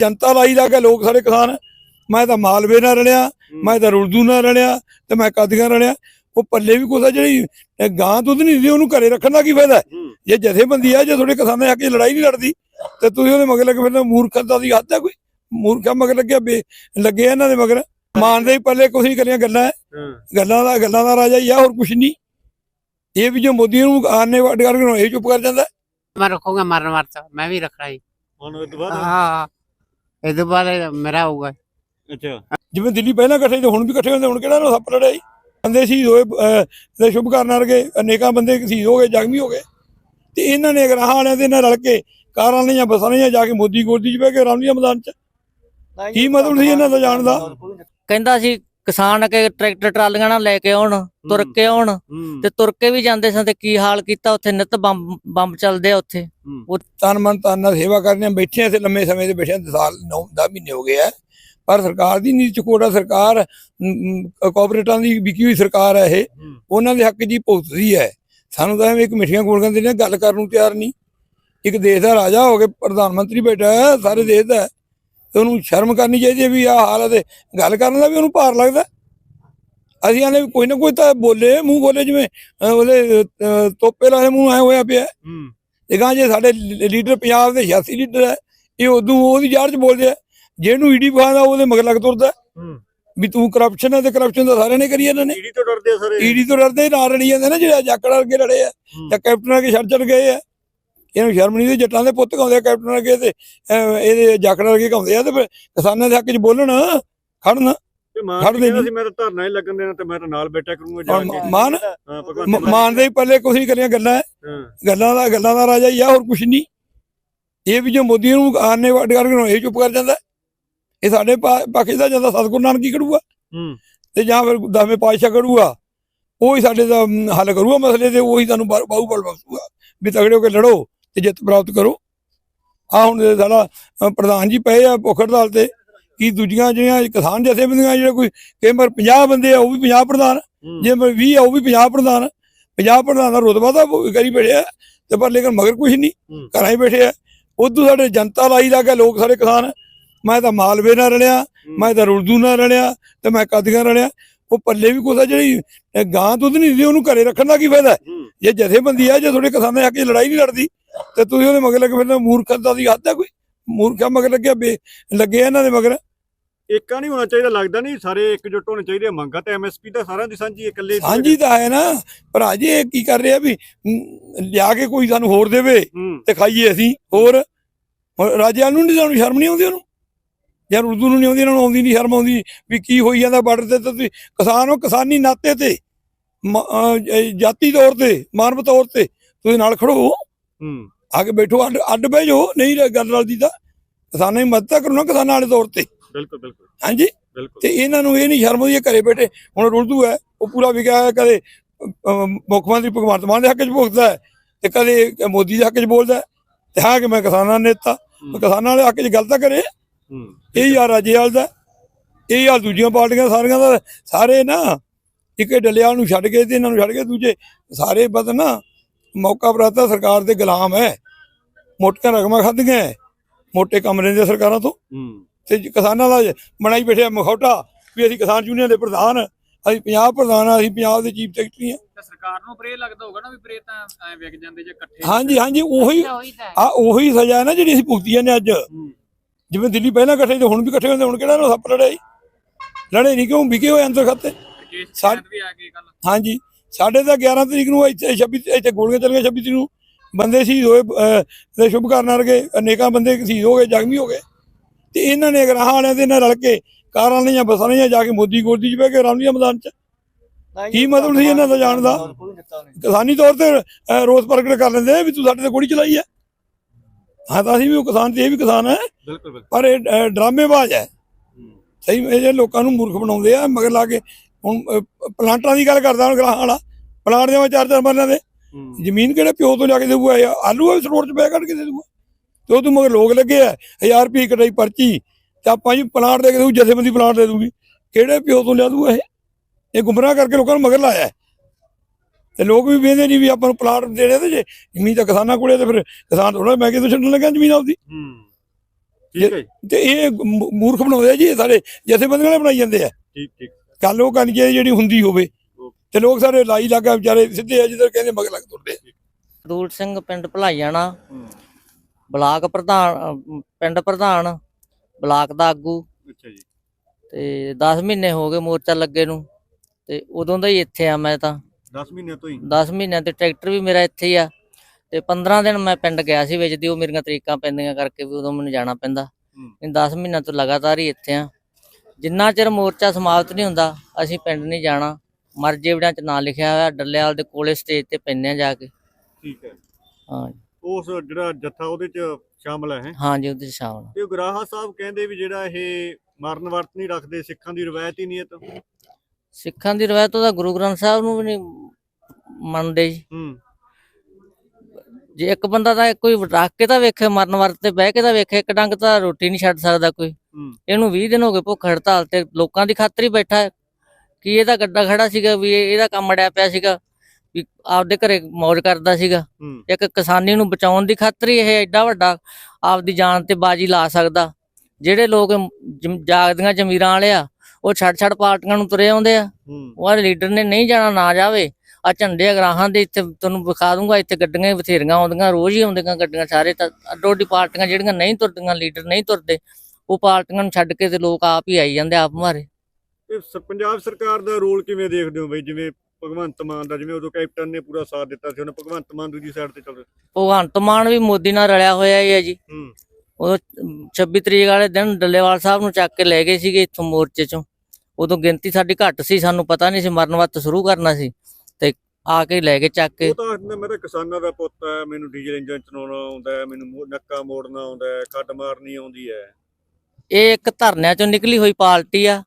ਜਨਤਾ ਲਾਈ ਲਾ ਕੇ ਲੋਕ ਸਾਡੇ ਕਿਸਾਨ ਮੈਂ ਤਾਂ ਮਾਲਵੇ ਨਾਲ ਰਲਿਆ ਮੈਂ ਤਾਂ ਰੁਲਦੂ ਨਾਲ ਰਲਿਆ ਤੇ ਮੈਂ ਕਾਦੀਆਂ ਰਲਿਆ। ਉਹ ਪੱਲੇ ਵੀ ਕੋਸਾ ਜਿਹੜੀ ਗਾਂ ਦੁੱਧ ਨਹੀਂ ਦੀ ਉਹਨੂੰ ਘਰੇ ਰੱਖਣ ਕੀ ਫਾਇਦਾ ਜੇ ਜਥੇਬੰਦੀ ਆ ਜੇ ਤੁਹਾਡੇ ਕਿਸਾਨਾਂ ਆ ਕੇ ਲੜਾਈ ਨਹੀਂ ਲੜਦੀ ਤੇ ਤੁਸੀਂ ਉਹਦੇ ਮਗਰ ਲੱਗੇ ਫਿਰ ਮੂਰਖਤਾ ਦੀ ਹੱਦ ਹੈ ਕੋਈ? ਮੂਰਖਾ ਮਗਰ ਲੱਗਿਆ ਲੱਗੇ ਇਹਨਾਂ ਦੇ ਮਗਰ। ਮਾਨ ਦੇ ਪੱਲੇ ਕੁਝ ਕਰੀਆਂ ਗੱਲਾਂ ਗੱਲਾਂ ਦਾ ਗੱਲਾਂ ਦਾ ਰਾਜਾ ਹੀ ਆ ਹੋਰ ਕੁਛ ਨਹੀਂ। ਇਹ ਵੀ ਜੋ ਮੋਦੀ ਨੂੰ ਆਨੇ ਵਾਟ ਕਰਕੇ ਇਹ ਚੁੱਪ ਕਰ ਜਾਂਦਾ ਮੈਂ ਰੱਖੂਗਾ ਮਰਨ ਵਾਰ ਮੈਂ ਵੀ ਰੱਖਣਾ ਹਾਂ। ਇਹ ਤੋਂ ਬਾਅਦ ਮੇਰਾ ਹੋਊਗਾ। ਅੱਛਾ। ਜਿਵੇਂ ਦਿੱਲੀ ਪਹਿਲਾਂ ਇਕੱਠੇ ਸੀ ਹੁਣ ਵੀ ਇਕੱਠੇ ਹੁੰਦੇ ਹੁਣ ਕਿਹੜਾ ਨਾ ਸੱਪ ਲੜਿਆ ਜੀ? ਸੀ ਹੋਏ ਸ਼ੁਭ ਕਰਨ ਵਰਗੇ ਅਨੇਕਾਂ ਬੰਦੇ ਸੀ ਹੋ ਗਏ ਜ਼ਖਮੀ ਹੋ ਗਏ। ਤੇ ਇਹਨਾਂ ਨੇ ਗਰਾਹਾਂ ਵਾਲਿਆਂ ਦੇ ਨਾਲ ਰਲ ਕੇ ਕਾਰਾਂ ਨੇ ਜਾਂ ਬੱਸਾਂ ਨੇ ਜਾਂ ਜਾ ਕੇ ਮੋਦੀ ਗੋਦੀ 'ਚ ਬਹਿ ਕੇ ਰਾਮਲੀਆ ਮੈਦਾਨ 'ਚ। ਕੀ ਮਤਲਬ ਸੀ ਇਹਨਾਂ ਦਾ ਜਾਣ ਦਾ? ਕਹਿੰਦਾ ਸੀ ਕਿਸਾਨ ਕੇ ਟਰੈਕਟਰ ਟਰਾਲੀਆਂ ਨਾਲ ਲੈ ਕੇ ਆਉਣ ਤੁਰ। ਕੇ ਆਉਣ ਤੇ ਤੁਰ ਕੇ ਵੀ ਜਾਂਦੇ ਸਨ ਤੇ ਕੀ ਹਾਲ ਕੀਤਾ ਉੱਥੇ ਨਿਤ ਬੰਬ ਬੰਬ ਚੱਲਦੇ ਆ ਉੱਥੇ। ਤਨ ਮਨ ਤਨ ਨਾਲ ਸੇਵਾ ਕਰਨੇ ਬੈਠੇ ਇੱਥੇ ਲੰਮੇ ਸਮੇਂ ਦੇ ਬੈਠੇ ਸਾਲ 9 10 ਮਹੀਨੇ ਹੋ ਗਏ ਆ। ਪਰ ਸਰਕਾਰ ਦੀ ਨੀਤੀ ਚਕੋੜਾ ਸਰਕਾਰ ਕੋਆਪਰੇਟਾਂ ਦੀ ਵਿਕੀ ਹੋਈ ਸਰਕਾਰ ਹੈ ਇਹ। ਉਹਨਾਂ ਦੇ ਹੱਕ ਦੀ ਭੁਗਤਦੀ ਹੈ ਸਾਨੂੰ ਤਾਂ ਕਮੇਟੀਆਂ ਕੋਲ ਕਹਿੰਦੇ ਨੇ ਗੱਲ ਕਰਨ ਨੂੰ ਤਿਆਰ ਨਹੀਂ। ਇੱਕ ਦੇਸ਼ ਦਾ ਰਾਜਾ ਹੋ ਕੇ ਪ੍ਰਧਾਨ ਮੰਤਰੀ ਬੈਠਾ ਸਾਰੇ ਦੇਸ਼ ਦਾ। ਤੇ ਉਹਨੂੰ ਸ਼ਰਮ ਕਰਨੀ ਚਾਹੀਦੀ ਹੈ ਵੀ ਆਹ ਹਾਲ ਹੈ ਗੱਲ ਕਰਨ ਦਾ ਵੀ ਉਹਨੂੰ ਭਾਰ ਲੱਗਦਾ ਅਸੀਂ ਆਨੇ ਕੋਈ ਨਾ ਕੋਈ ਤਾਂ ਬੋਲੇ ਮੂੰਹ ਬੋਲੇ ਜਿਵੇਂ ਉਹਦੇ ਤੋਪੇ ਲਾਲੇ ਮੂੰਹ ਐ ਹੋਇਆ ਪਿਆ। ਹੂੰ। ਦੇਖਾਂ ਜੇ ਸਾਡੇ ਲੀਡਰ ਪੰਜਾਬ ਦੇ 86 ਲੀਡਰ ਹੈ ਇਹ ਉਦੋਂ ਉਹਦੀ ਜਾੜ ਚ ਬੋਲਦੇ ਆ ਜਿਹਨੂੰ ਈਡੀ ਪਾਉਂਦਾ ਉਹਦੇ ਮਗਰ ਲੱਗ ਤੁਰਦਾ ਵੀ ਤੂੰ ਕਰਪਸ਼ਨ ਹੈ ਤੇ ਕਰਪਸ਼ਨ ਤਾਂ ਸਾਰਿਆਂ ਨੇ ਕਰੀ ਇਹਨਾਂ ਨੇ। ਈਡੀ ਤੋਂ ਡਰਦੇ ਸਾਰੇ। ਈਡੀ ਤੋਂ ਡਰਦੇ ਨਾਲ ਰਲੀ ਜਾਂਦੇ ਨੇ ਜਿਹੜੇ ਜਾਕੜ ਅੱਗੇ ਲੜੇ ਆ ਜਾਂ ਕੈਪਟਨ ਅੱਗੇ ਛੱਡ ਛੱਡ ਗਏ ਆ। ਇਹਨੂੰ ਸ਼ਰਮ ਨਹੀਂ ਤੇ ਜੱਟਾਂ ਦੇ ਪੁੱਤ ਕਾਉਂਦੇ ਆ ਕੈਪਟਨ ਅੱਗੇ ਤੇ ਇਹਦੇ ਜਾਕੜ ਅੱਗੇ ਕਾਉਂਦੇ ਆ ਤੇ ਫਿਰ ਕਿਸਾਨਾਂ ਦੇ ਹੱਕ 'ਚ ਬੋਲਣ ਖੜਨ। ਤੇ ਮਾਨ ਖੜਦੇ ਕਹਿੰਦਾ ਨਹੀਂ। ਸੀ ਮੈਂ ਤਾਂ ਧਰਨਾ ਹੀ ਲੱਗਣ ਦੇਣਾ ਤੇ ਮੈਂ ਤਾਂ ਨਾਲ ਬੈਠਾ ਕਰੂੰਗਾ ਜਾ ਹੁਣ ਕੇ। ਮਾਨ ਹਾਂ ਭਗਵੰਤ ਮ- ਮਾਨ। ਮਾਨ ਦੇ ਹੀ ਪੱਲੇ ਕੁਛ ਨਹੀਂ ਕਰੀਆਂ ਗੱਲਾਂ। ਹੈ। ਹਾਂ ਗੱਲਾਂ ਦਾ ਗੱਲਾਂ ਦਾ ਰਾਜਾ ਹੀ ਆ ਹੋਰ ਕੁਛ ਨਹੀਂ। ਇਹ ਵੀ ਜੋ ਮੋਦੀ ਨੂੰ ਆਨੇ ਵੱਡ ਕਰਕੇ ਇਹ ਚੁੱਪ ਕਰ ਜਾਂਦਾ। ਇਹ ਸਾਡੇ ਦਾ ਜਾਂਦਾ ਸਤਿਗੁਰੂ ਨਾਨਕ ਹੀ ਕਰੂਗਾ? ਹੂੰ। ਤੇ ਜਾਂ ਫਿਰ ਦਸਵੇਂ ਪਾਤਸ਼ਾਹ ਕਰੂਗਾ। ਉਹ ਹੀ ਸਾਡੇ ਦਾ ਹੱਲ ਕਰੂਗਾ ਮਸਲੇ ਦੇ ਉਹੀ ਤੁਹਾਨੂੰ ਬਾਹੂ ਬਲ ਬਖਸ਼ੂਗਾ। ਵੀ ਤਗੜੇ ਹੋ ਕੇ ਲੜੋ। ਤੇ ਜਿੱਤ ਪ੍ਰਾਪਤ ਕਰੋ। ਆ ਹੁਣ ਸਾਡਾ ਪ੍ਰਧਾਨ ਜੀ ਪਏ ਆ ਭੁੱਖ ਹੜਤਾਲ ਤੇ। ਕੀ ਦੂਜੀਆਂ ਜਿਹੜੀਆਂ ਕਿਸਾਨ ਜਥੇਬੰਦੀਆਂ ਜਿਹੜੇ ਕੋਈ ਵਾਰ 50 ਬੰਦੇ ਆ ਉਹ ਵੀ 50 ਪ੍ਰਧਾਨ। ਜੇ ਮੈਂ 20 ਆ ਉਹ ਵੀ 50 ਪ੍ਰਧਾਨ। 50 ਪ੍ਰਧਾਨ ਦਾ ਰੁਤਬਾ ਤਾਂ ਕਰੀ ਬੈਠੇ ਆ ਤੇ ਪਰ ਲੇਕਿਨ ਮਗਰ ਕੁਝ ਨਹੀਂ। ਘਰਾਂ ਹੀ ਬੈਠੇ ਆ। ਉਦੋਂ ਸਾਡੇ ਜਨਤਾ ਲਾਈ ਲਾ ਕੇ ਲੋਕ ਸਾਰੇ ਕਿਸਾਨ। ਮੈਂ ਤਾਂ ਮਾਲਵੇ ਨਾਲ ਰਲਿਆ ਮੈਂ ਤਾਂ ਰੁਲਦੂ ਨਾਲ ਰਲਿਆ ਤੇ ਮੈਂ ਕਾਦੀਆਂ ਰਲਿਆ। ਉਹ ਪੱਲੇ ਵੀ ਆ ਜਿਹੜੀ ਗਾਂ ਦੁੱਧ ਨਹੀਂ ਦਿੰਦੀ ਉਹਨੂੰ ਘਰੇ ਰੱਖਣ ਦਾ ਕੀ ਫਾਇਦਾ? ਜੇ ਜਥੇਬੰਦੀ ਆ ਜੇ ਤੁਹਾਡੇ ਕਿਸਾਨਾਂ ਆ ਕੇ ਲੜਾਈ ਨਹੀਂ ਲੜਦੀ ਤੇ ਤੁਸੀਂ ਉਹਦੇ ਮਗਰ ਲੱਗੇ ਫਿਰ ਮੂਰਖਤਾ ਦੀ ਹੱਦ ਹੈ ਕੋਈ? ਮੂਰਖਾ ਮਗਰ ਲੱਗਿਆ ਬੇ ਲੱਗੇ ਇਹਨਾਂ ਦੇ ਮਗਰ। ਏਕਾ ਨਹੀਂ ਹੋਣਾ ਚਾਹੀਦਾ ਲੱਗਦਾ ਨਹੀਂ ਸਾਰੇ ਇਕਜੁੱਟ ਹੋਣੇ ਚਾਹੀਦੇ। ਮੰਗਾਂ ਤੇ ਐਮਐਸਪੀ ਤਾਂ ਸਾਰਿਆਂ ਦੀ ਸਾਂਝੀ ਇਕੱਲੇ ਸਾਂਝੀ ਤਾਂ ਹੈ ਨਾ। ਭਰਾ ਜੀ ਇਹ ਕੀ ਕਰ ਰਿਹਾ ਵੀ ਲਿਆ ਕੇ ਕੋਈ ਸਾਨੂੰ ਹੋਰ ਦੇਵੇ ਤੇ ਖਾਈਏ ਅਸੀਂ ਹੋਰ। ਰਾਜਿਆਂ ਨੂੰ ਨਹੀਂ ਸਾਨੂੰ ਸ਼ਰਮ ਨਹੀਂ ਆਉਂਦੀ ਉਹਨੂੰ? ਯਾਰ ਉਰਦੂ ਨੂੰ ਨਹੀਂ ਆਉਂਦੀ ਇਹਨਾਂ ਨੂੰ ਆਉਂਦੀ ਨਹੀਂ ਸ਼ਰਮ ਆਉਂਦੀ ਵੀ ਕੀ ਹੋਈ ਜਾਂਦਾ ਬਾਰਡਰ ਤੇ ਤੁਸੀਂ ਕਿਸਾਨ ਹੋ ਕਿਸਾਨੀ ਨਾਤੇ ਤੇ ਜਾਤੀ ਤੌਰ ਤੇ ਮਾਨਵ ਤੌਰ ਤੇ ਤੁਸੀਂ ਨਾਲ ਖੜੋ। ਆ ਕੇ ਬੈਠੋ ਅੱਡ ਅੱਡ ਬਹਿ ਜਾਓ ਨਹੀਂ ਰ- ਗੱਲ ਰਲਦੀ ਤਾਂ। ਕਿਸਾਨਾਂ ਦੀ ਮਦਦ ਕਰੋ ਨਾ ਕਿਸਾਨਾਂ ਵਾਲੇ ਤੌਰ ਤੇ। ਬਿਲਕੁਲ ਬਿਲਕੁਲ। ਹਾਂਜੀ? ਤੇ ਇਹਨਾਂ ਨੂੰ ਇਹ ਨਹੀਂ ਸ਼ਰਮ ਆਉਂਦੀ ਘਰੇ ਬੈਠੇ ਹੁਣ ਉਰਦੂ ਹੈ ਉਹ ਪੂਰਾ ਵਿਕਿਆ ਹੈ ਕਦੇ ਮੁੱਖ ਮੰਤਰੀ ਭਗਵੰਤ ਮਾਨ ਦੇ ਹੱਕ 'ਚ ਭੁਗਤਦਾ ਹੈ ਤੇ ਕਦੇ ਮੋਦੀ ਦੇ ਹੱਕ 'ਚ ਬੋਲਦਾ ਤੇ ਹਾਂ ਕਿ ਮੈਂ ਕਿਸਾਨਾਂ ਦਾ ਨੇਤਾ। ਕਿਸਾਨਾਂ ਵਾਲੇ ਹੱਕ 'ਚ ਗੱਲ ਤਾਂ ਕਰੇ। ਇਹ ਹੀ ਆ ਰਾਜੇਵਾਲ ਦਾ। ਇਹ ਆ ਦੂਜੀਆਂ ਪਾਰਟੀਆਂ ਸਾਰੀਆਂ ਦਾ। ਸਾਰੇ ਨਾ ਇੱਕ ਡਲਿਆਲ ਨੂੰ ਛੱਡ ਕੇ ਤੇ ਇਹਨਾਂ ਨੂੰ ਛੱਡ ਕੇ ਦੂਜੇ। ਸਾਰੇ ਬਸ ਨਾ ਮੌਕਾ ਪ੍ਰਾਤਾ ਸਰਕਾਰ ਦੇ ਗੁਲਾਮ ਹੈ ਮੋਟੀਆਂ ਰਕਮਾਂ ਖਾਧੀਆਂ ਮੋਟੇ ਕੰਮ ਲੈਂਦੇ ਸਰਕਾਰਾਂ ਤੋਂ। ਤੇ ਕਿਸਾਨਾਂ ਦਾ ਬਣਾਈ ਬੈਠਿਆ ਮਖੌਟਾ ਵੀ ਅਸੀਂ ਕਿਸਾਨ ਯੂਨੀਅਨ ਦੇ ਪ੍ਰਧਾਨ ਅਸੀਂ ਪੰਜਾਬ ਪ੍ਰਧਾਨ ਆ ਅਸੀਂ ਪੰਜਾਬ ਦੇ ਚੀਫ ਸੈਕਟਰੀ ਆ। ਸਰਕਾਰ ਨੂੰ ਬਰੇ ਲੱਗਦਾ ਹੋਗਾ ਨਾ ਵੀ ਬਰੇ ਤਾਂ ਐ ਵਿਕ ਜਾਂਦੇ ਜੇ ਇਕੱਠੇ। ਹਾਂਜੀ ਹਾਂਜੀ ਉਹੀ ਆ ਉਹੀ ਸਜ਼ਾ ਨਾ ਜਿਹੜੀ ਅਸੀਂ ਭੁਗਤੀ ਨੇ ਅੱਜ। ਜਿਵੇਂ ਦਿੱਲੀ ਪਹਿਲਾਂ ਇਕੱਠੇ ਤੇ ਹੁਣ ਵੀ ਇਕੱਠੇ ਹੁੰਦੇ ਹੁਣ ਕਿਹੜਾ ਨਾ ਸੱਪ ਲੜਾਈ ਲੜੇ ਨਹੀਂ ਕਿਉਂ? ਵਿਕੇ ਹੋਏ ਅੰਦਰ ਖਾਤੇ। ਹਾਂਜੀ। ਸਾਡੇ ਤਾਂ 11 ਤਰੀਕ ਨੂੰ ਇੱਥੇ 26 ਇੱਥੇ ਗੋਲੀਆਂ ਚੱਲ ਗਈਆਂ 26 ਤਰੀਕ ਨੂੰ। ਬੰਦੇ ਸ਼ਹੀਦ ਹੋਏ ਤੇ ਸ਼ੁਭ ਕਰਨ ਵਰਗੇ ਅਨੇਕਾਂ ਬੰਦੇ ਸ਼ਹੀਦ ਹੋ ਗਏ ਜ਼ਖਮੀ ਹੋ ਗਏ। ਤੇ ਇਹਨਾਂ ਨੇ ਗਰਾਹਾਂ ਵਾਲਿਆਂ ਦੇ ਨਾਲ ਰਲ ਕੇ ਕਾਰਾਂ ਲਈਆਂ ਬੱਸਾਂ ਲਈਆਂ ਜਾ ਕੇ ਮੋਦੀ ਗੋਦੀ 'ਚ ਬਹਿ ਕੇ ਰਾਮਲੀਆ ਮੈਦਾਨ 'ਚ ਕੀ ਮਤਲਬ ਸੀ ਇਹਨਾਂ ਦਾ ਜਾਣ ਦਾ? ਕਿਸਾਨੀ ਤੌਰ ਤੇ ਰੋਸ ਪ੍ਰਗਟ ਕਰ ਲੈਂਦੇ ਵੀ ਤੂੰ ਸਾਡੇ ਤੇ ਗੋਲੀ ਚਲਾਈ ਹੈ ਹਾਂ ਤਾਂ ਅਸੀਂ ਵੀ ਉਹ ਕਿਸਾਨ ਤੇ ਇਹ ਵੀ ਕਿਸਾਨ ਹੈ ਬਿਲਕੁਲ ਬਿਲਕੁਲ। ਪਰ ਇਹ ਡਰਾਮੇਬਾਜ਼ ਹੈ। ਸਹੀ ਇਹ ਜੇ ਲੋਕਾਂ ਨੂੰ ਮੂਰਖ ਬਣਾਉਂਦੇ ਆ ਮਗਰ ਲਾ ਕੇ ਹੁਣ ਪਲਾਂਟਾਂ ਦੀ ਗੱਲ ਕਰਦਾ ਹੁਣ ਗਰਾਹਾਂ ਵਾਲਾ। ਪਲਾਂਟ ਦੇ ਚਾਰ ਚਾਰ ਮਰਲਿਆਂ ਦੇ। ਜ਼ਮੀਨ ਕਿਹੜੇ ਪਿਓ ਤੋਂ ਜਾ ਕੇ ਦੇਊਗਾ? ਆਲੂ ਇਸ ਰੋਡ 'ਚ ਬੈ ਕੱਢ ਕੇ ਦੇ ਦੂਗਾ ਤੇ ਉਹ ਤੋਂ ਮਗਰ ਲੋਕ ਲੱਗੇ ਆ 1000 ਰੁਪਏ ਕਟਾਈ ਪਰਚੀ। ਤੇ ਆਪਾਂ ਜੀ ਪਲਾਂਟ ਦੇ ਕੇ ਦਊ ਜਥੇਬੰਦੀ ਪਲਾਂਟ ਦੇ ਦੂਗੀ ਕਿਹੜੇ ਪਿਓ ਤੋਂ ਲਿਆ ਦੂਗਾ ਇਹ? ਇਹ ਗੁੰਮਰਾਹ ਕਰਕੇ ਲੋਕਾਂ ਨੂੰ ਮਗਰ ਲਾਇਆ। ਤੇ ਲੋਕ ਵੀ ਵੇਂਦੇ ਨਹੀਂ ਵੀ ਆਪਾਂ ਨੂੰ ਪਲਾਂਟ ਦੇਣੇ ਤੇ ਜੇ ਜ਼ਮੀਨ ਤਾਂ ਕਿਸਾਨਾਂ ਕੋਲੇ ਤੇ ਫਿਰ ਕਿਸਾਨ ਥੋੜਾ ਮੈਂ ਕਿਹਾ ਛੱਡਣ ਲੱਗਾ ਜ਼ਮੀਨ ਆਪਦੀ। ਹੂੰ। ਠੀਕ ਹੈ ਤੇ ਇਹ ਮੂਰਖ ਬਣਾਉਂਦੇ ਆ ਜੀ ਇਹ ਸਾਰੇ ਜਥੇਬੰਦੀਆਂ ਨੇ ਬਣਾਈ ਜਾਂਦੇ ਆ। ਠੀਕ ਠੀਕ। ਗੱਲ ਉਹ ਕਰਨੀ ਚਾਹੀਦੀ ਜਿਹੜੀ ਹੁੰਦੀ ਹੋਵੇ ਤੇ ਲੋਕ ਸਾਰੇ ਲਾਈ ਲੱਗਾ ਵਿਚਾਰੇ ਸਿੱਧੇ ਆ ਜਿੱਧਰ ਕਹਿੰਦੇ ਮਗਰ ਲੱਗ ਤੁਰਦੇ। ਦੂਲ ਸਿੰਘ ਪਿੰਡ ਭਲਾਈਆਣਾ ਬਲਾਕ ਪ੍ਰਧਾਨ ਪਿੰਡ ਪ੍ਰਧਾਨ ਬਲਾਕ ਦਾ ਆਗੂ। ਅੱਛਾ ਜੀ। ਤੇ 10 ਮਹੀਨੇ ਹੋ ਗਏ ਮੋਰਚਾ ਲੱਗੇ ਨੂੰ ਤੇ ਉਦੋਂ ਦਾ ਹੀ ਇੱਥੇ ਆ ਮੈਂ ਤਾਂ। 10 ਮਹੀਨਿਆਂ ਤੋਂ ਹੀ? 10 ਮਹੀਨਿਆਂ ਤੇ ਟਰੈਕਟਰ ਵੀ ਮੇਰਾ ਇੱਥੇ ਹੀ ਆ। ਤੇ 15 ਦਿਨ ਮੈਂ ਪਿੰਡ ਗਿਆ ਸੀ ਵਿੱਚ ਦੀ ਉਹ ਮੇਰੀਆਂ ਤਰੀਕਾਂ ਪੈਂਦੀਆਂ ਕਰਕੇ ਵੀ ਉਦੋਂ ਮੈਨੂੰ ਜਾਣਾ ਪੈਂਦਾ। ਇਹ 10 ਮਹੀਨਿਆਂ ਤੋਂ ਲਗਾਤਾਰ ਹੀ ਇੱਥੇ ਆ। ਜਿੰਨਾ ਚਿਰ ਮੋਰਚਾ ਸਮਾਪਤ ਨਹੀਂ ਹੁੰਦਾ ਅਸੀਂ ਪਿੰਡ ਨਹੀਂ ਜਾਣਾ। ਮਰਜੇਵੜਿਆਂ 'ਚ ਨਾਂ ਲਿਖਿਆ ਹੋਇਆ ਡੱਲੇਵਾਲ ਦੇ ਕੋਲੇ ਸਟੇਜ ਤੇ ਆ ਜਾ ਕੇ। ਠੀਕ ਹੈ। ਹਾਂ ਉਸ ਜਿਹੜਾ ਜੱਥਾ ਉਹਦੇ ਚ ਸ਼ਾਮਲ ਹੈ ਹੈਂ? ਹਾਂ ਜੀ ਉਹਦੇ 'ਚ ਸ਼ਾਮਲ ਤੇ ਗਰਾਹਾ ਸਾਹਿਬ ਕਹਿੰਦੇ ਵੀ ਜਿਹੜਾ ਇਹ ਮਰਨ ਵਰਤ ਨਹੀਂ ਰੱਖਦੇ ਸਿੱਖਾਂ ਦੀ ਰਵਾਇਤ ਹੀ ਨਹੀਂ ਹੈ ਤਾਂ। ਸਿੱਖਾਂ ਦੀ ਰਵਾਇਤ ਉਹਦਾ ਗੁਰੂ ਗ੍ਰੰਥ ਸਾਹਿਬ ਨੂੰ ਵੀ ਨਹੀਂ ਮੰਨਦੇ ਜੀ। ਹੂੰ। ਜੇ ਇੱਕ ਬੰਦਾ ਤਾਂ ਕੋਈ ਰੱਖ ਕੇ ਤਾਂ ਵੇਖੇ ਮਰਨ ਵਰਤ ਤੇ ਬਹਿ ਕੇ ਤਾਂ ਵੇਖੇ ਇੱਕ ਡੰਗ ਤਾਂ ਰੋਟੀ ਨਹੀਂ ਛੱਡ ਸਕਦਾ ਕੋਈ। ਇਹਨੂੰ 20 ਦਿਨ ਹੋ ਗਏ ਭੁੱਖ ਹੜਤਾਲ ਤੇ ਲੋਕਾਂ ਦੀ ਖਾਤਰ ਹੀ ਬੈਠਾ ਹੈ। ਕਿ ਇਹਦਾ ਗੱਡਾ ਖੜਾ ਸੀਗਾ ਵੀ ਇਹ- ਇਹਦਾ ਕੰਮ ਅੜਿਆ ਪਿਆ ਸੀਗਾ ਵੀ ਆਪਦੇ ਘਰੇ ਮੌਜ ਕਰਦਾ ਸੀਗਾ। ਇੱਕ ਕਿਸਾਨੀ ਨੂੰ ਬਚਾਉਣ ਦੀ ਖਾਤਰ ਹੀ ਇਹ ਐਡਾ ਵੱਡਾ ਆਪਦੀ ਜਾਨ ਤੇ ਬਾਜੀ ਲਾ ਸਕਦਾ। ਜਿਹੜੇ ਲੋਕ ਜਾਗਦੀਆਂ ਜ਼ਮੀਰਾਂ ਵਾਲੇ ਆ ਉਹ ਛੱਡ ਛੱਡ ਪਾਰਟੀਆਂ ਨੂੰ ਤੁਰੇ ਆਉਂਦੇ ਆ। ਉਹ ਲੀਡਰ ਨੇ ਨਹੀਂ ਜਾਣਾ ਨਾ ਜਾਵੇ। ਆ ਝੰਡੇ ਅਗਰਾਹਾਂ ਦੇ ਇੱਥੇ ਤੁਹਾਨੂੰ ਵਿਖਾ ਦੂੰਗਾ ਇੱਥੇ ਗੱਡੀਆਂ ਹੀ ਬਥੇਰੀਆਂ ਆਉਂਦੀਆਂ ਰੋਜ਼ ਹੀ ਆਉਂਦੀਆਂ ਗੱਡੀਆਂ ਸਾਰੇ ਤਾਂ ਅੱਡੋ ਅੱਡੀ ਪਾਰਟੀਆਂ ਜਿਹੜੀਆਂ ਨਹੀਂ ਤੁਰਦੀਆਂ ਲੀਡਰ ਨਹੀਂ ਤੁਰਦੇ ਉਹ ਪਾਰਟੀਆਂ ਨੂੰ ਛੱਡ ਕੇ ਤੇ ਲੋਕ ਆਪ ਹੀ ਆਈ ਜਾਂਦੇ ਆਪ ਮਾਰੇ। ਇਹ ਸ- ਪੰਜਾਬ ਸਰਕਾਰ ਦਾ ਰੋਲ ਕਿਵੇਂ ਦੇਖਦੇ ਹੋ ਬਈ? ਜਿਵੇਂ ਭਗਵੰਤ ਮਾਨ ਦਾ ਜਿਵੇਂ ਉਦੋਂ ਕੈਪਟਨ ਨੇ ਪੂਰਾ ਸਾਥ ਦਿੱਤਾ ਸੀ ਉਹਨੇ ਭਗਵੰਤ ਮਾਨ ਦੂਜੀ ਸਾਈਡ ਤੇ ਚੱਲ ਰਿਹਾ। ਭਗਵੰਤ ਮਾਨ ਵੀ ਮੋਦੀ ਨਾਲ ਰਲਿਆ ਹੋਇਆ ਹੀ ਹੈ ਜੀ। ਹੂੰ। ਉਦੋਂ 26 ਤਰੀਕ ਵਾਲੇ ਦਿਨ ਡੱਲੇਵਾਲ ਸਾਹਿਬ ਨੂੰ ਚੱਕ ਕੇ ਲੈ ਗਏ ਸੀਗੇ ਇੱਥੋਂ ਮੋਰਚੇ ਚੋਂ। ਉਦੋਂ ਗਿਣਤੀ ਸਾਡੀ ਘੱਟ ਸੀ ਸਾਨੂੰ ਪਤਾ ਨਹੀਂ ਸੀ ਮਰਨ ਵਕਤ ਸ਼ੁਰੂ ਕਰਨਾ ਸੀ। ਆ ਕੇ ਲੈ ਕੇ ਚੱਕ ਕੇ। ਉਹ ਤਾਂ ਆਖਦਾ ਮੈਂ ਤਾਂ ਕਿਸਾਨਾਂ ਦਾ ਪੁੱਤ ਹੈ ਮੈਨੂੰ ਡੀਜ਼ਲ ਇੰਜਨ ਚਲਾਉਣਾ ਆਉਂਦਾ ਹੈ ਮੈਨੂੰ ਮੋ- ਨੱਕਾ ਮੋੜਨਾ ਆਉਂਦਾ ਹੈ ਖੱਡ ਮਾਰਨੀ ਆਉਂਦੀ ਹੈ। ਇਹ ਇੱਕ ਧਰਨਿਆਂ ਚੋਂ ਨਿਕਲੀ ਹੋਈ ਪਾਰਟੀ ਆ।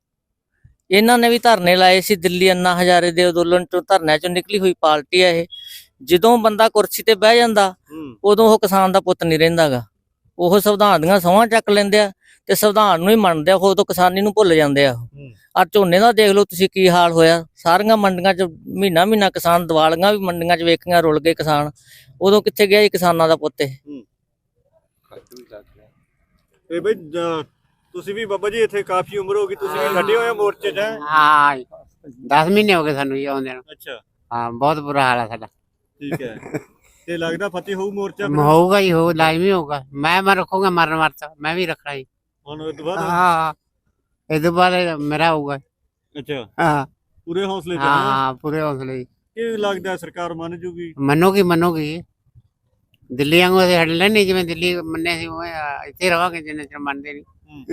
ਇਹਨਾਂ ਨੇ ਵੀ ਧਰਨੇ ਲਾਏ ਸੀ ਦਿੱਲੀ ਅੰਨਾ ਹਜ਼ਾਰੇ ਦੇ ਅੰਦੋਲਨ ਚੋਂ ਧਰਨਿਆਂ ਚੋਂ ਨਿਕਲੀ ਹੋਈ ਪਾਰਟੀ ਆ ਇਹ। ਜਦੋਂ ਬੰਦਾ ਕੁਰਸੀ ਤੇ ਬਹਿ ਜਾਂਦਾ ਹੂੰ। ਉਦੋਂ ਉਹ ਕਿਸਾਨ ਦਾ ਪੁੱਤ ਨਹੀਂ ਰਹਿੰਦਾਗਾ। ਉਹ ਸੰਵਿਧਾਨ ਦੀਆਂ ਸਹੁੰ ਚੱਕ ਲੈਂਦੇ ਆ ਤੇ ਸੰਵਿਧਾਨ ਨੂੰ ਹੀ ਮੰਨਦੇ ਆ ਉਹ ਤੋਂ ਕਿਸਾਨੀ ਨੂੰ ਭੁੱਲ ਜਾਂਦੇ ਆ। ਹੂੰ। ਆ ਝੋਨੇ ਦਾ ਦੇਖ ਲਓ ਤੁਸੀਂ ਕੀ ਹਾਲ ਹੋਇਆ। ਸਾਰੀਆਂ ਮੰਡੀਆਂ 'ਚ ਮਹੀਨਾ ਮਹੀਨਾ ਕਿਸਾਨ ਦਿਵਾਲੀਆਂ ਵੀ ਮੰਡੀਆਂ 'ਚ ਵੇਖੀਆਂ ਰੁਲ ਗਏ ਕਿਸਾਨ। ਉਦੋਂ ਕਿੱਥੇ ਗਿਆ ਜੀ ਕਿਸਾਨਾਂ ਦਾ ਪੁੱਤ ਇਹ? ਬਈ ਤੁਸੀਂ ਵੀ ਬਾਬਾ ਜੀ ਇੱਥੇ ਕਾਫੀ ਉਮਰ ਹੋ ਗਈ ਤੁਸੀਂ ਵੀ ਲੱਡੇ ਹੋਏ ਮੋਰਚੇ 'ਚ ਹੈਂ? ਹਾਂ 10 ਮਹੀਨੇ ਹੋ ਗਏ ਸਾਨੂੰ ਜੀ ਆਉਂਦੇ ਨੂੰ ਅੱਛਾ। ਹਾਂ ਬਹੁਤ ਬੁਰਾ ਹਾਲ ਹੈ ਸਾਡਾ। ਠੀਕ ਹੈ। ਤੇ ਲੱਗਦਾ ਫਤਿਹ ਹੋਊ ਮੋਰਚਾ ਫਿਰ? ਹੋਊਗਾ ਹੀ ਹੋ ਲਾਜ਼ਮੀ ਹੋਊਗਾ। ਮੈਂ ਮੈਂ ਰੱਖੂਗਾ ਮਰਨ ਵਰਤ ਮੈਂ ਵੀ ਰੱਖਣਾ ਜੀ। ਹੁਣ ਇਹ ਤੋਂ ਬਾਅਦ? ਹਾਂ ਇਹ ਤੋਂ ਬਾਅਦ ਮੇਰਾ ਹੋਊਗਾ। ਅੱਛਾ। ਹਾਂ। ਪੂਰੇ ਹੌਸਲੇ ਤੇ ਹੈਂ? ਹਾਂ ਪੂਰੇ ਹੌਸਲੇ ਜੀ। ਕੀ ਲੱਗਦਾ ਸਰਕਾਰ ਮੰਨ ਜੂਗੀ? ਮੰਨੋਗੀ ਮੰਨੋਗੀ ਦਿੱਲੀ ਵਾਂਗੂ ਅਸੀਂ ਹਟ ਲੈਣੇ ਜਿਵੇਂ ਦਿੱਲੀ ਮੰਨੇ ਸੀ ਉਹ ਇੱਥੇ ਰਵਾਂਗੇ ਜਿੰਨੇ ਚਿਰ ਮੰਨਦੇ ਨਹੀਂ।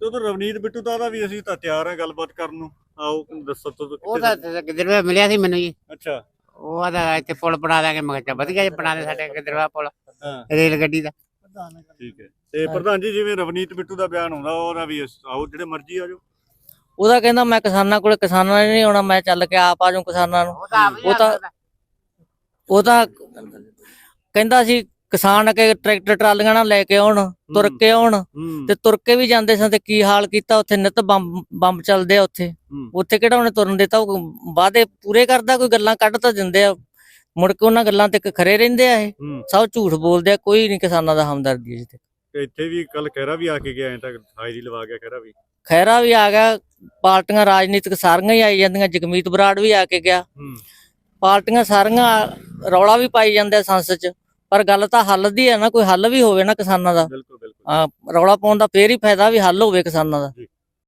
ਤੇ ਉਧਰ ਰਵਨੀਤ ਬਿੱਟੂ ਦਾ ਉਹਦਾ ਵੀ ਅਸੀਂ ਤਾਂ ਤਿਆਰ ਹਾਂ ਗੱਲਬਾਤ ਕਰਨ ਨੂੰ। ਆਓ ਦੱਸੋ ਤੁਸੀਂ ਉਹ ਤਾਂ ਗਿੱਦੜਵੇ ਮਿਲਿਆ ਸੀ ਮੈਨੂੰ ਜੀ। ਅੱਛਾ। ਉਹ ਆਦਾ ਇੱਥੇ ਪੁਲ ਬਣਾ ਦਾਂਗੇ ਮੈਂ ਕਿਹਾ ਚੱਲ ਵਧੀਆ ਜੀ ਬਣਾ ਦੇ ਸਾਡੇ ਗਿੱਦੜਵਾ ਪੁਲ। ਹਾਂ। ਰੇਲ ਗੱਡੀ ਦਾ। ਠੀਕ ਹੈ। ਤੇ ਪ੍ਰਧਾਨ ਜੀ ਜਿਵੇਂ ਰਵਨੀਤ ਬਿੱਟੂ ਦਾ ਬਿਆਨ ਆਉਂਦਾ ਉਹਦਾ ਵੀ ਆਓ ਜਿਹੜੇ ਮਰਜ਼ੀ ਆ ਜਾਓ। ਉਹਦਾ ਕਹਿੰਦਾ ਮੈਂ ਕਿਸਾਨਾਂ ਕੋਲੇ ਕਿਸਾਨਾਂ ਨੇ ਨਹੀਂ ਆਉਣਾ ਮੈਂ ਚੱਲ ਕੇ ਆਪ ਆ ਜਾਊਂ ਕਿਸਾਨਾਂ ਨੂੰ। ਉਹ ਤਾਂ ਉਹ ਤਾਂ ਕਹਿੰਦਾ ਸੀ ਕਿਸਾਨ ਅਕੇ ਟਰੈਕਟਰ ਟਰਾਲੀਆਂ ਨਾਲ ਲੈ ਕੇ ਆਉਣ ਤੁਰ। ਕੇ ਆਉਣ ਤੇ ਤੁਰ ਕੇ ਵੀ ਜਾਂਦੇ ਸਨ ਤੇ ਕੀ ਹਾਲ ਕੀਤਾ ਉੱਥੇ? ਨਿਤ ਬੰਬ ਬੰਬ ਚੱਲਦੇ ਆ ਉੱਥੇ। ਉੱਥੇ ਕਿਹੜਾ ਉਹਨੇ ਤੁਰਨ ਦਿੱਤਾ? ਉਹ ਵਾਅਦੇ ਪੂਰੇ ਕਰਦਾ ਕੋਈ ਗੱਲਾਂ ਕੱਢ ਤਾਂ ਦਿੰਦੇ ਆ। ਮੁੜ ਕੇ ਉਹਨਾਂ ਗੱਲਾਂ ਤੇ ਖਰੇ ਰਹਿੰਦੇ ਆ ਇਹ। ਸਭ ਝੂਠ ਬੋਲਦੇ ਆ ਕੋਈ ਨਹੀਂ ਕਿਸਾਨਾਂ ਦਾ ਹਮਦਰਦੀ ਜਿੱਥੇ ਤੇ ਇੱਥੇ ਵੀ ਕੱਲ ਖਹਿਰਾ ਵੀ ਆ ਕੇ ਗਿਆ ਐ ਤੱਕ ਹਾਜ਼ਰੀ ਲਵਾ ਗਿਆ ਖਹਿਰਾ ਵੀ। ਖੈਰਾ ਵੀ ਆ ਗਿਆ ਪਾਰਟੀਆਂ ਰਾਜਨੀਤਿਕ ਸਾਰੀਆਂ ਹੀ ਆਈ ਜਾਂਦੀਆਂ ਜਗਮੀਤ ਬਰਾੜ ਵੀ ਆ ਕੇ ਗਿਆ। ਪਾਰਟੀਆਂ ਸਾਰੀਆਂ ਰੌਲਾ ਵੀ ਪਾਈ ਜਾਂਦੇ ਸੰਸਦ 'ਚ। ਪਰ ਗੱਲ ਤਾਂ ਹੱਲ ਦੀ ਹੈ ਨਾ ਕੋਈ ਹੱਲ ਵੀ ਹੋਵੇ ਨਾ ਕਿਸਾਨਾਂ ਦਾ। ਬਿਲਕੁਲ ਬਿਲਕੁਲ। ਰੌਲਾ ਪਾਉਣ ਦਾ ਫੇਰ ਹੀ ਫਾਇਦਾ ਵੀ ਹੱਲ ਹੋਵੇ ਕਿਸਾਨਾਂ ਦਾ।